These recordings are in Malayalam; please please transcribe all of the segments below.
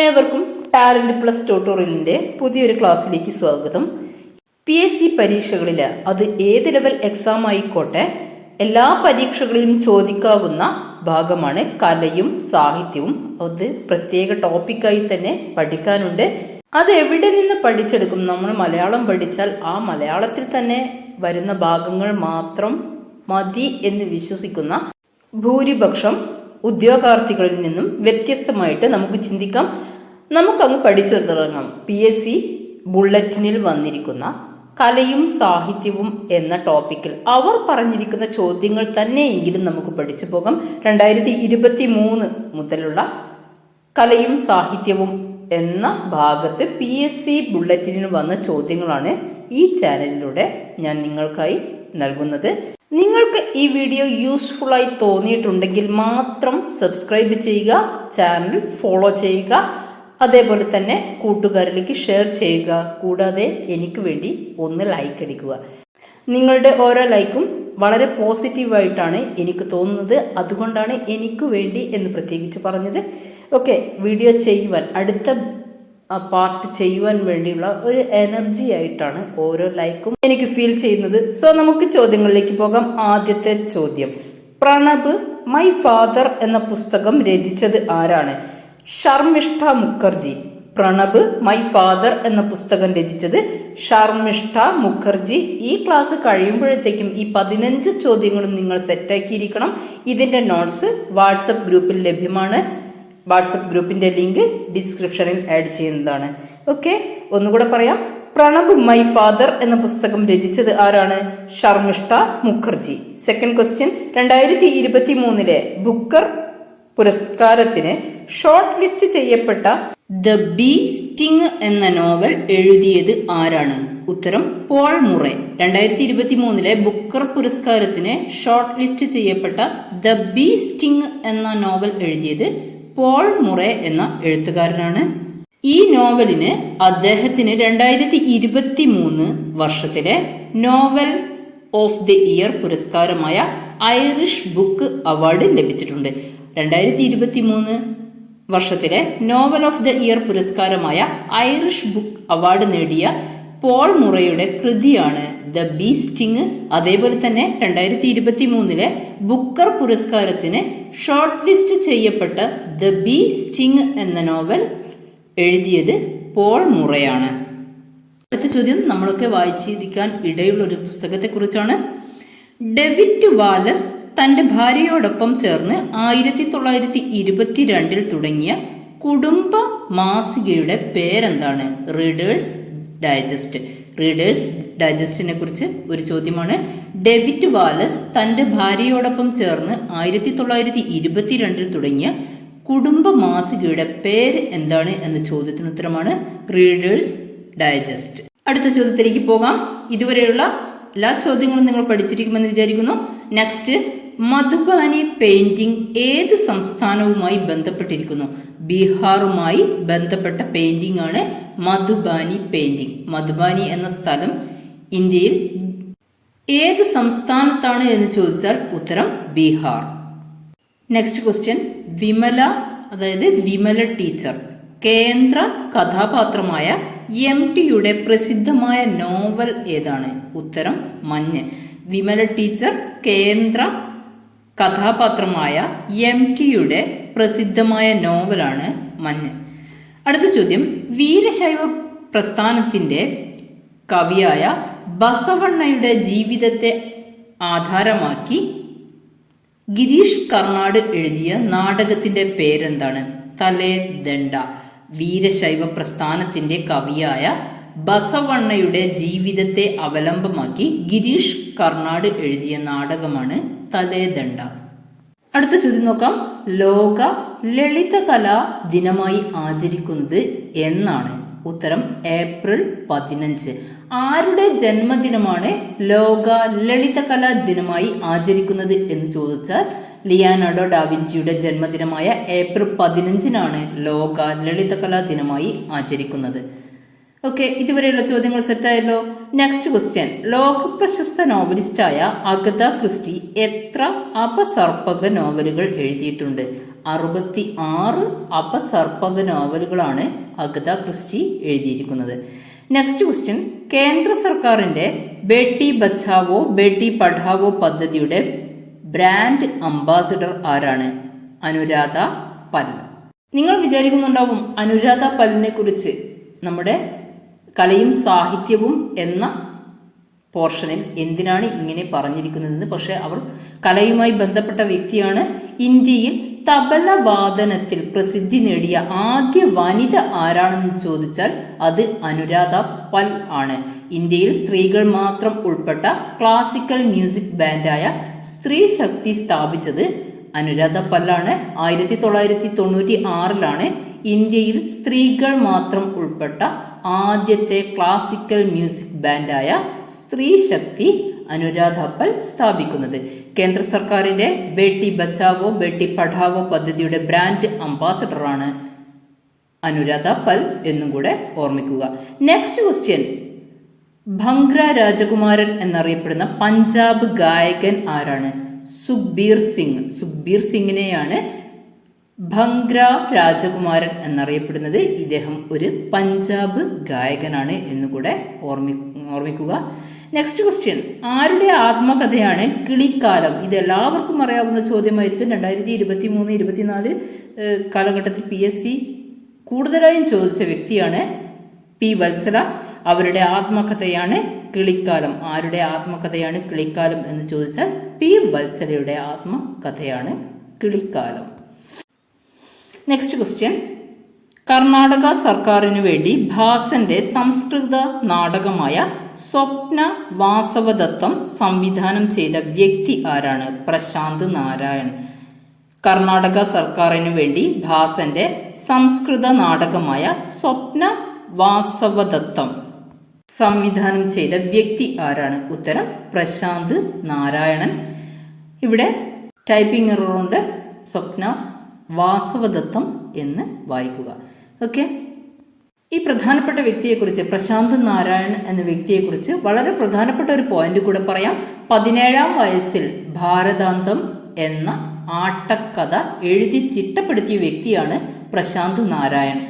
ഏവർക്കും ടാലന്റ് പ്ലസ് ട്യൂട്ടോറിയലിന്റെ പുതിയൊരു ക്ലാസ്സിലേക്ക് സ്വാഗതം. പി എസ് സി പരീക്ഷകളിൽ അത് ഏത് ലെവൽ എക്സാം ആയിക്കോട്ടെ എല്ലാ പരീക്ഷകളിലും ചോദിക്കാവുന്ന ഭാഗമാണ് കലയും സാഹിത്യവും. അത് പ്രത്യേക ടോപ്പിക്കായി തന്നെ പഠിക്കാനുണ്ട്. അത് എവിടെ നിന്ന് പഠിച്ചെടുക്കും? നമ്മൾ മലയാളം പഠിച്ചാൽ ആ മലയാളത്തിൽ തന്നെ വരുന്ന ഭാഗങ്ങൾ മാത്രം മതി എന്ന് വിശ്വസിക്കുന്ന ഭൂരിപക്ഷം ഉദ്യോഗാർത്ഥികളിൽ നിന്നും വ്യത്യസ്തമായിട്ട് നമുക്ക് ചിന്തിക്കാം. നമുക്കങ്ങ് പഠിച്ചു തുടങ്ങാം പി എസ് സി ബുള്ളറ്റിനിൽ വന്നിരിക്കുന്ന കലയും സാഹിത്യവും എന്ന ടോപ്പിക്കിൽ അവർ പറഞ്ഞിരിക്കുന്ന ചോദ്യങ്ങൾ തന്നെയെങ്കിലും നമുക്ക് പഠിച്ചു പോകാം. രണ്ടായിരത്തി ഇരുപത്തി മൂന്ന് മുതലുള്ള കലയും സാഹിത്യവും എന്ന ഭാഗത്ത് പി എസ് സി ബുള്ളറ്റിനിൽ വന്ന ചോദ്യങ്ങളാണ് ഈ ചാനലിലൂടെ ഞാൻ നിങ്ങൾക്കായി നൽകുന്നത്. നിങ്ങൾക്ക് ഈ വീഡിയോ യൂസ്ഫുൾ ആയി തോന്നിയിട്ടുണ്ടെങ്കിൽ മാത്രം സബ്സ്ക്രൈബ് ചെയ്യുക ചാനൽ ഫോളോ ചെയ്യുക അതേപോലെ തന്നെ കൂട്ടുകാരിലേക്ക് ഷെയർ ചെയ്യുക. കൂടാതെ എനിക്ക് വേണ്ടി ഒന്ന് ലൈക്ക് അടിക്കുക. നിങ്ങളുടെ ഓരോ ലൈക്കും വളരെ പോസിറ്റീവായിട്ടാണ് എനിക്ക് തോന്നുന്നത്. അതുകൊണ്ടാണ് എനിക്ക് വേണ്ടി എന്ന് പ്രത്യേകിച്ച് പറഞ്ഞത്. ഓക്കെ വീഡിയോ ചെയ്യുവാൻ അടുത്ത പാർട്ട് ചെയ്യുവാൻ വേണ്ടിയുള്ള ഒരു എനർജി ആയിട്ടാണ് ഓരോ ലൈക്കും എനിക്ക് ഫീൽ ചെയ്യുന്നത്. സോ നമുക്ക് ചോദ്യങ്ങളിലേക്ക് പോകാം. ആദ്യത്തെ ചോദ്യം. പ്രണബ് മൈ ഫാദർ എന്ന പുസ്തകം രചിച്ചത് ആരാണ്? ഷർമിഷ്ഠ മുഖർജി. പ്രണബ് മൈ ഫാദർ എന്ന പുസ്തകം രചിച്ചത് ഷർമിഷ്ഠ മുഖർജി. ഈ ക്ലാസ് കഴിയുമ്പോഴത്തേക്കും ഈ പതിനഞ്ച് ചോദ്യങ്ങളും നിങ്ങൾ സെറ്റാക്കിയിരിക്കണം ഇതിന്റെ നോട്ട്സ് വാട്സപ്പ് ഗ്രൂപ്പിൽ ലഭ്യമാണ്. വാട്സപ്പ് ഗ്രൂപ്പിന്റെ ലിങ്ക് ഡിസ്ക്രിപ്ഷനിൽ ആഡ് ചെയ്യുന്നതാണ്. ഓക്കെ ഒന്നുകൂടെ പറയാം. പ്രണബ് മൈ ഫാദർ എന്ന പുസ്തകം രചിച്ചത് ആരാണ്? ഷർമിഷ്ഠ മുഖർജി. സെക്കൻഡ് ക്വസ്റ്റ്യൻ രണ്ടായിരത്തി ഇരുപത്തി മൂന്നിലെ ബുക്കർ പുരസ്കാരത്തിന് ഷോർട്ട് ലിസ്റ്റ് ചെയ്യപ്പെട്ട ദ ബി സ്റ്റിങ് എന്ന നോവൽ എഴുതിയത് ആരാണ്? ഉത്തരം പോൾ മുറെ. രണ്ടായിരത്തി ഇരുപത്തി മൂന്നിലെ ബുക്കർ പുരസ്കാരത്തിന് ഷോർട്ട് ലിസ്റ്റ് ചെയ്യപ്പെട്ട ദ ബി സ്റ്റിങ് എന്ന നോവൽ എഴുതിയത് പോൾ മുറെ എന്ന എഴുത്തുകാരനാണ്. ഈ നോവലിന് അദ്ദേഹത്തിന് രണ്ടായിരത്തി ഇരുപത്തി മൂന്ന് വർഷത്തിലെ നോവൽ ഓഫ് ദി ഇയർ പുരസ്കാരമായ ഐറിഷ് ബുക്ക് അവാർഡ് ലഭിച്ചിട്ടുണ്ട്. രണ്ടായിരത്തി ഇരുപത്തി മൂന്ന് വർഷത്തിലെ നോവൽ ഓഫ് ദ ഇയർ പുരസ്കാരമായ ഐറിഷ് ബുക്ക് അവാർഡ് നേടിയ പോൾ മുറയുടെ കൃതിയാണ് ദ ബീസ്റ്റിങ് അതേപോലെ തന്നെ രണ്ടായിരത്തി ഇരുപത്തി മൂന്നിലെ ബുക്കർ പുരസ്കാരത്തിന് ഷോർട്ട് ലിസ്റ്റ് ചെയ്യപ്പെട്ട ദ ബീ സ്റ്റിങ് എന്ന നോവൽ എഴുതിയത് പോൾ മുറയാണ്. അടുത്ത ചോദ്യം നമ്മളൊക്കെ വായിച്ചിരിക്കാൻ ഇടയുള്ള ഒരു പുസ്തകത്തെക്കുറിച്ചാണ്. ഡെവിറ്റ് വാലസ് തന്റെ ഭാര്യയോടൊപ്പം ചേർന്ന് ആയിരത്തി തൊള്ളായിരത്തി ഇരുപത്തിരണ്ടിൽ തുടങ്ങിയ കുടുംബ മാസികയുടെ പേരെന്താണ്? റീഡേഴ്സ് ഡൈജസ്റ്റ് റീഡേഴ്സ് ഡൈജസ്റ്റിനെ കുറിച്ച് ഒരു ചോദ്യമാണ്. ഡെവിറ്റ് വാലസ് തന്റെ ഭാര്യയോടൊപ്പം ചേർന്ന് ആയിരത്തി തൊള്ളായിരത്തി ഇരുപത്തിരണ്ടിൽ തുടങ്ങിയ കുടുംബ മാസികയുടെ പേര് എന്താണ് എന്ന ചോദ്യത്തിന് ഉത്തരമാണ് റീഡേഴ്സ് ഡൈജസ്റ്റ് അടുത്ത ചോദ്യത്തിലേക്ക് പോകാം. ഇതുവരെയുള്ള എല്ലാ ചോദ്യങ്ങളും നിങ്ങൾ പഠിച്ചിരിക്കുമെന്ന് വിചാരിക്കുന്നു. നെക്സ്റ്റ് മധുബാനി പെയിന്റിംഗ് ഏത് സംസ്ഥാനവുമായി ബന്ധപ്പെട്ടിരിക്കുന്നു? ബീഹാറുമായി ബന്ധപ്പെട്ട പെയിന്റിംഗ് ആണ് മധുബാനി പെയിന്റിംഗ് മധുബാനി എന്ന സ്ഥലം ഇന്ത്യയിൽ ഏത് സംസ്ഥാനത്താണ് എന്ന് ചോദിച്ചാൽ ഉത്തരം ബീഹാർ. നെക്സ്റ്റ് ക്വസ്റ്റ്യൻ വിമല അതായത് വിമല ടീച്ചർ കേന്ദ്ര കഥാപാത്രമായ എം ടിയുടെ പ്രസിദ്ധമായ നോവൽ ഏതാണ്? ഉത്തരം മഞ്ഞ്. വിമല ടീച്ചർ കേന്ദ്ര കഥാപാത്രമായ എം ടിയുടെ പ്രസിദ്ധമായ നോവലാണ് മഞ്ഞ്. അടുത്ത ചോദ്യം വീരശൈവ പ്രസ്ഥാനത്തിന്റെ കവിയായ ബസവണ്ണയുടെ ജീവിതത്തെ ആധാരമാക്കി ഗിരീഷ് കർണാട് എഴുതിയ നാടകത്തിന്റെ പേരെന്താണ്? തലേ ദണ്ഡ. വീരശൈവ പ്രസ്ഥാനത്തിന്റെ കവിയായ ബസവണ്ണയുടെ ജീവിതത്തെ അവലംബമാക്കി ഗിരീഷ് കർണാട് എഴുതിയ നാടകമാണ് തലേ ദണ്ഡ അടുത്ത ചോദ്യം നോക്കാം. ലോക ലളിതകല ദിനമായി ആചരിക്കുന്നത് എന്നാണ് ഉത്തരം ഏപ്രിൽ പതിനഞ്ച്. ആരുടെ ജന്മദിനമാണ് ലോക ലളിതകലാ ദിനമായി ആചരിക്കുന്നത് എന്ന് ചോദിച്ചാൽ ലിയാനാർഡോ ഡാവിഞ്ചിയുടെ ജന്മദിനമായ ഏപ്രിൽ പതിനഞ്ചിനാണ് ലോക ലളിതകലാ ദിനമായി ആചരിക്കുന്നത്. ഓക്കെ ഇതുവരെയുള്ള ചോദ്യങ്ങൾ സെറ്റായല്ലോ. നെക്സ്റ്റ് ക്വസ്റ്റ്യൻ ലോക പ്രശസ്ത നോവലിസ്റ്റായ അഗത ക്രിസ്റ്റി എത്ര അപസർപ്പക നോവലുകൾ എഴുതിയിട്ടുണ്ട്? അറുപത്തി ആറ് അപസർപ്പക നോവലുകളാണ് അഗത ക്രിസ്റ്റി എഴുതിയിരിക്കുന്നത്. നെക്സ്റ്റ് ക്വസ്റ്റ്യൻ കേന്ദ്ര സർക്കാരിന്റെ ബേട്ടി ബച്ചാവോ ബേട്ടി പഠാവോ പദ്ധതിയുടെ ബ്രാൻഡ് അംബാസിഡർ ആരാണ്? അനുരാധ പൽ നിങ്ങൾ വിചാരിക്കുന്നുണ്ടാവും അനുരാധ പല്ലിനെ കുറിച്ച് നമ്മുടെ കലയും സാഹിത്യവും എന്ന പോർഷനിൽ എന്തിനാണ് ഇങ്ങനെ പറഞ്ഞിരിക്കുന്നതെന്ന് പക്ഷെ അവർ കലയുമായി ബന്ധപ്പെട്ട വ്യക്തിയാണ്. ഇന്ത്യയിൽ തബല വാദനത്തിൽ പ്രസിദ്ധി നേടിയ ആദ്യ വനിത ആരാണെന്ന് ചോദിച്ചാൽ അത് അനുരാധ പൽ ആണ്. ഇന്ത്യയിൽ സ്ത്രീകൾ മാത്രം ഉൾപ്പെട്ട ക്ലാസിക്കൽ മ്യൂസിക് ബാൻഡായ സ്ത്രീ ശക്തി സ്ഥാപിച്ചത് അനുരാധ പല്ലാണ് ആയിരത്തി തൊള്ളായിരത്തി തൊണ്ണൂറ്റി ആറിലാണ് ഇന്ത്യയിൽ സ്ത്രീകൾ മാത്രം ഉൾപ്പെട്ട ആദ്യത്തെ ക്ലാസിക്കൽ മ്യൂസിക് ബാൻഡായ സ്ത്രീ ശക്തി അനുരാധ പൽ സ്ഥാപിക്കുന്നത്. കേന്ദ്ര സർക്കാരിന്റെ ബേട്ടി ബച്ചാവോ ബേട്ടി പഠാവോ പദ്ധതിയുടെ ബ്രാൻഡ് അംബാസഡറാണ് അനുരാധ പൽ എന്നും കൂടെ ഓർമ്മിക്കുക. നെക്സ്റ്റ് ക്വസ്റ്റ്യൻ ഭംഗ്ര രാജകുമാരൻ എന്നറിയപ്പെടുന്ന പഞ്ചാബ് ഗായകൻ ആരാണ്? സുഖ്ബീർ സിംഗ്. സുഖ്ബീർ സിംഗിനെയാണ് ഭംഗ്ര രാജകുമാരൻ എന്നറിയപ്പെടുന്നത് ഇദ്ദേഹം ഒരു പഞ്ചാബ് ഗായകനാണ് എന്നുകൂടെ ഓർമ്മി ഓർമ്മിക്കുക. നെക്സ്റ്റ് ക്വസ്റ്റ്യൻ ആരുടെ ആത്മകഥയാണ് കിളിക്കാലം? ഇത് എല്ലാവർക്കും അറിയാവുന്ന ചോദ്യമായിരിക്കും. രണ്ടായിരത്തി ഇരുപത്തി മൂന്ന് ഇരുപത്തിനാല് കാലഘട്ടത്തിൽ പി എസ് സി കൂടുതലായും ചോദിച്ച വ്യക്തിയാണ് പി വത്സല. അവരുടെ ആത്മകഥയാണ് കിളിക്കാലം. ആരുടെ ആത്മകഥയാണ് കിളിക്കാലം എന്ന് ചോദിച്ചാൽ പി വത്സലയുടെ ആത്മകഥയാണ് കിളിക്കാലം. നെക്സ്റ്റ് ക്വസ്റ്റ്യൻ കർണാടക സർക്കാരിനു വേണ്ടി ഭാസന്റെ സംസ്കൃത നാടകമായ സ്വപ്ന വാസവദത്തം സംവിധാനം ചെയ്ത വ്യക്തി ആരാണ്? പ്രശാന്ത് നാരായൺ. കർണാടക സർക്കാരിനു വേണ്ടി ഭാസന്റെ സംസ്കൃത നാടകമായ സ്വപ്ന വാസവദത്തം സംവിധാനം ചെയ്ത വ്യക്തി ആരാണ്? ഉത്തരം പ്രശാന്ത് നാരായണൻ. ഇവിടെ ടൈപ്പിംഗ് എററുണ്ട് സ്വപ്ന വാസവദത്തം എന്ന് വായിക്കുക. ഓക്കെ ഈ പ്രധാനപ്പെട്ട വ്യക്തിയെക്കുറിച്ച് പ്രശാന്ത് നാരായൺ എന്ന വ്യക്തിയെക്കുറിച്ച് വളരെ പ്രധാനപ്പെട്ട ഒരു പോയിന്റ് കൂടെ പറയാം. പതിനേഴാം വയസ്സിൽ ഭാരതാന്തം എന്ന ആട്ടക്കഥ എഴുതി ചിട്ടപ്പെടുത്തിയ വ്യക്തിയാണ് പ്രശാന്ത് നാരായൺ.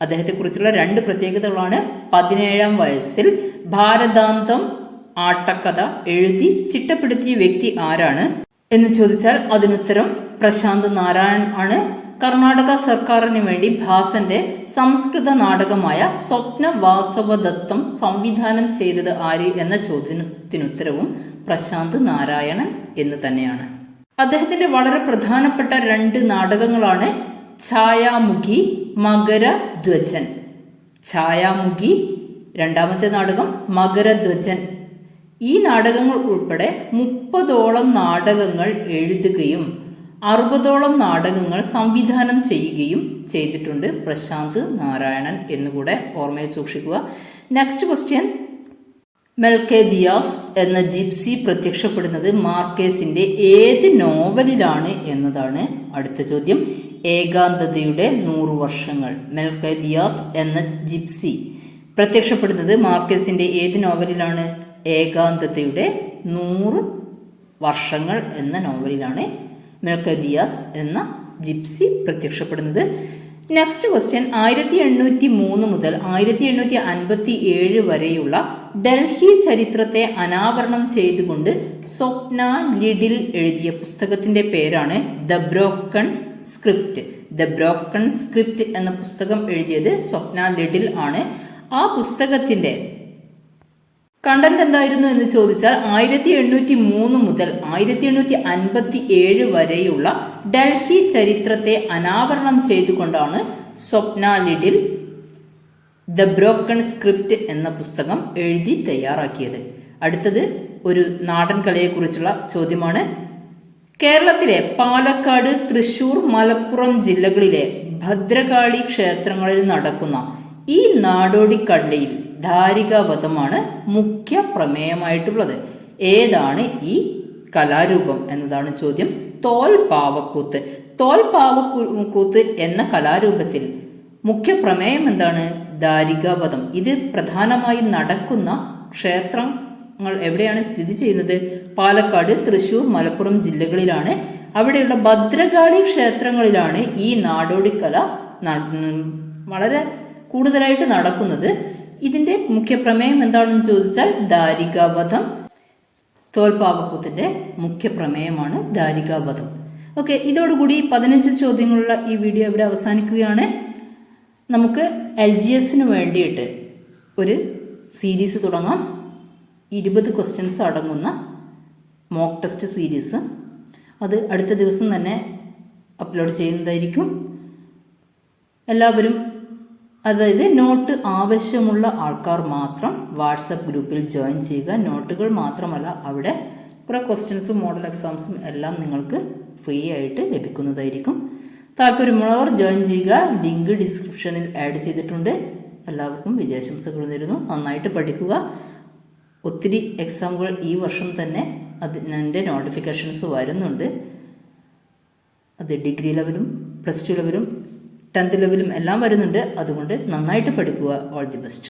അദ്ദേഹത്തെക്കുറിച്ചുള്ള രണ്ട് പ്രത്യേകതകളാണ്. പതിനേഴാം വയസ്സിൽ ഭാരതാന്തം ആട്ടക്കഥ എഴുതി ചിട്ടപ്പെടുത്തിയ വ്യക്തി ആരാണ് എന്ന് ചോദിച്ചാൽ അതിനുത്തരം പ്രശാന്ത് നാരായൺ ആണ്. കർണാടക സർക്കാരിന് വേണ്ടി ഭാസന്റെ സംസ്കൃത നാടകമായ സ്വപ്ന വാസവദത്തം സംവിധാനം ചെയ്തത് ആര് എന്ന ചോദ്യത്തിനുത്തരവും പ്രശാന്ത് നാരായണൻ എന്ന് തന്നെയാണ്. അദ്ദേഹത്തിന്റെ വളരെ പ്രധാനപ്പെട്ട രണ്ട് നാടകങ്ങളാണ് ഛായാമുഖി മകരധ്വജൻ. ഛായാമുഖി രണ്ടാമത്തെ നാടകം മകരധ്വജൻ. ഈ നാടകങ്ങൾ ഉൾപ്പെടെ മുപ്പതോളം നാടകങ്ങൾ എഴുതുകയും അറുപതോളം നാടകങ്ങൾ സംവിധാനം ചെയ്യുകയും ചെയ്തിട്ടുണ്ട്. പ്രശാന്ത് നാരായണൻ എന്നുകൂടെ ഓർമ്മയിൽ സൂക്ഷിക്കുക. നെക്സ്റ്റ് ക്വസ്റ്റ്യൻ മെൽക്കെ ദിയാസ് എന്ന ജിപ്സി പ്രത്യക്ഷപ്പെടുന്നത് മാർക്കേസിന്റെ ഏത് നോവലിലാണ് എന്നതാണ് അടുത്ത ചോദ്യം. ഏകാന്തതയുടെ നൂറു വർഷങ്ങൾ. മെൽക്കെ ദിയാസ് എന്ന ജിപ്സി പ്രത്യക്ഷപ്പെടുന്നത് മാർക്കേസിന്റെ ഏത് നോവലിലാണ്? ഏകാന്തതയുടെ നൂറ് വർഷങ്ങൾ എന്ന നോവലിലാണ്. മെൽക്കദിയാസ് എന്ന ജിപ്സി പ്രത്യക്ഷപ്പെടുന്നത്. നെക്സ്റ്റ് ക്വസ്റ്റ്യൻ ആയിരത്തി എണ്ണൂറ്റി മൂന്ന് മുതൽ ആയിരത്തി എണ്ണൂറ്റി അൻപത്തി ഏഴ് വരെയുള്ള ഡൽഹി ചരിത്രത്തെ അനാവരണം ചെയ്തുകൊണ്ട് സ്വപ്ന ലിഡിൽ എഴുതിയ പുസ്തകത്തിന്റെ പേരാണ് the broken script. The broken script എന്ന പുസ്തകം എഴുതിയത് സ്വപ്ന ലിഡിൽ ആണ്. ആ പുസ്തകത്തിന്റെ കണ്ടന്റ് എന്തായിരുന്നു എന്ന് ചോദിച്ചാൽ ആയിരത്തി എണ്ണൂറ്റി മൂന്ന് മുതൽ ആയിരത്തി എണ്ണൂറ്റി അൻപത്തി ഏഴ് വരെയുള്ള ഡൽഹി ചരിത്രത്തെ അനാവരണം ചെയ്തുകൊണ്ടാണ് Swapna Liddle the broken script എന്ന പുസ്തകം എഴുതി തയ്യാറാക്കിയത്. അടുത്തത് ഒരു നാടൻ കലയെക്കുറിച്ചുള്ള ചോദ്യമാണ്. കേരളത്തിലെ പാലക്കാട് തൃശൂർ മലപ്പുറം ജില്ലകളിലെ ഭദ്രകാളി ക്ഷേത്രങ്ങളിൽ നടക്കുന്ന ഈ നാടോടിക്കടലയിൽ ധാരികാവധമാണ് മുഖ്യ പ്രമേയമായിട്ടുള്ളത്. ഏതാണ് ഈ കലാരൂപം എന്നതാണ് ചോദ്യം. തോൽ പാവക്കൂത്ത്. തോൽ പാവക്കൂത്ത് എന്ന കലാരൂപത്തിൽ മുഖ്യ പ്രമേയം എന്താണ്? ധാരികാപഥം ഇത് പ്രധാനമായി നടക്കുന്ന ക്ഷേത്രങ്ങൾ എവിടെയാണ് സ്ഥിതി ചെയ്യുന്നത്? പാലക്കാട് തൃശൂർ മലപ്പുറം ജില്ലകളിലാണ്. അവിടെയുള്ള ഭദ്രകാളി ക്ഷേത്രങ്ങളിലാണ് ഈ നാടോടിക്കല കല വളരെ കൂടുതലായിട്ട് നടക്കുന്നത്. ഇതിന്റെ മുഖ്യ പ്രമേയം എന്താണെന്ന് ചോദിച്ചാൽ ദാരികാവധം തോൽപാവക്കൂത്തിന്റെ മുഖ്യ പ്രമേയമാണ് ദാരികാവധം ഓക്കെ ഇതോടുകൂടി പതിനഞ്ച് ചോദ്യങ്ങളുള്ള ഈ വീഡിയോ ഇവിടെ അവസാനിക്കുകയാണ്. നമുക്ക് എൽ ജി എസിന് വേണ്ടിയിട്ട് ഒരു സീരീസ് തുടങ്ങാം. ഇരുപത് ക്വസ്റ്റ്യൻസ് അടങ്ങുന്ന മോക്ക് ടെസ്റ്റ് സീരീസ്. അത് അടുത്ത ദിവസം തന്നെ അപ്ലോഡ് ചെയ്യുന്നതായിരിക്കും. എല്ലാവരും അതായത് നോട്ട് ആവശ്യമുള്ള ആൾക്കാർ മാത്രം വാട്സപ്പ് ഗ്രൂപ്പിൽ ജോയിൻ ചെയ്യുക. നോട്ടുകൾ മാത്രമല്ല അവിടെ കുറേ ക്വസ്റ്റ്യൻസും മോഡൽ എക്സാംസും എല്ലാം നിങ്ങൾക്ക് ഫ്രീ ആയിട്ട് ലഭിക്കുന്നതായിരിക്കും. താല്പര്യമുള്ളവർ ജോയിൻ ചെയ്യുക. ലിങ്ക് ഡിസ്ക്രിപ്ഷനിൽ ആഡ് ചെയ്തിട്ടുണ്ട്. എല്ലാവർക്കും വിജയാശംസകൾ നേരുന്നു. നന്നായിട്ട് പഠിക്കുക. ഒത്തിരി എക്സാമുകൾ ഈ വർഷം തന്നെ അതിന്റെ നോട്ടിഫിക്കേഷൻസ് വരുന്നുണ്ട്. അത് ഡിഗ്രി ലെവലും പ്ലസ് ടു ലെവലും ടെൻത്ത് ലെവലും എല്ലാം വരുന്നുണ്ട്. അതുകൊണ്ട് നന്നായിട്ട് പഠിക്കുക. All the best